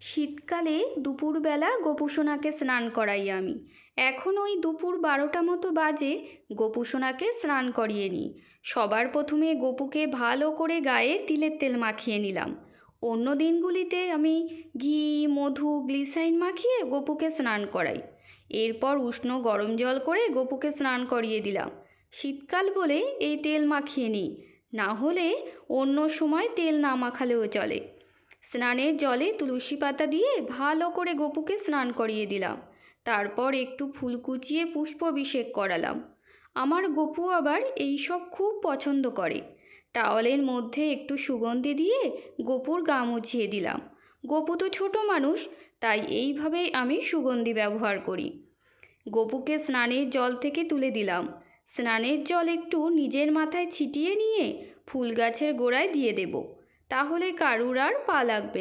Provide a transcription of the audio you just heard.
শীতকালে দুপুরবেলা গোপুসোনাকে স্নান করাই আমি। এখন ওই দুপুর বারোটা মতো বাজে, গোপুসোনাকে স্নান করিয়ে নিই। সবার প্রথমে গোপুকে ভালো করে গায়ে তিলের তেল মাখিয়ে নিলাম। অন্য দিনগুলিতে আমি ঘি, মধু, গ্লিসাইন মাখিয়ে গোপুকে স্নান করাই। এরপর উষ্ণ গরম জল করে গোপুকে স্নান করিয়ে দিলাম। শীতকাল বলে এই তেল মাখিয়ে নিই। না হলে অন্য সময় তেল না মাখালেও চলে। স্নানের জলে তুলসী পাতা দিয়ে ভালো করে গপুকে স্নান করিয়ে দিলাম। তারপর একটু ফুল কুচিয়ে পুষ্পাভিষেক করালাম। আমার গপু আবার এই সব খুব পছন্দ করে। টাওয়ালের মধ্যে একটু সুগন্ধি দিয়ে গপুর গা মুছিয়ে দিলাম। গপু তো ছোট মানুষ, তাই এইভাবেই আমি সুগন্ধি ব্যবহার করি। গপুকে স্নানের জল থেকে তুলে দিলাম। স্নানের জল একটু নিজের মাথায় ছিটিয়ে নিয়ে ফুল গাছের গোড়ায় দিয়ে দেব। তাহলে কারুর আর পা লাগবে।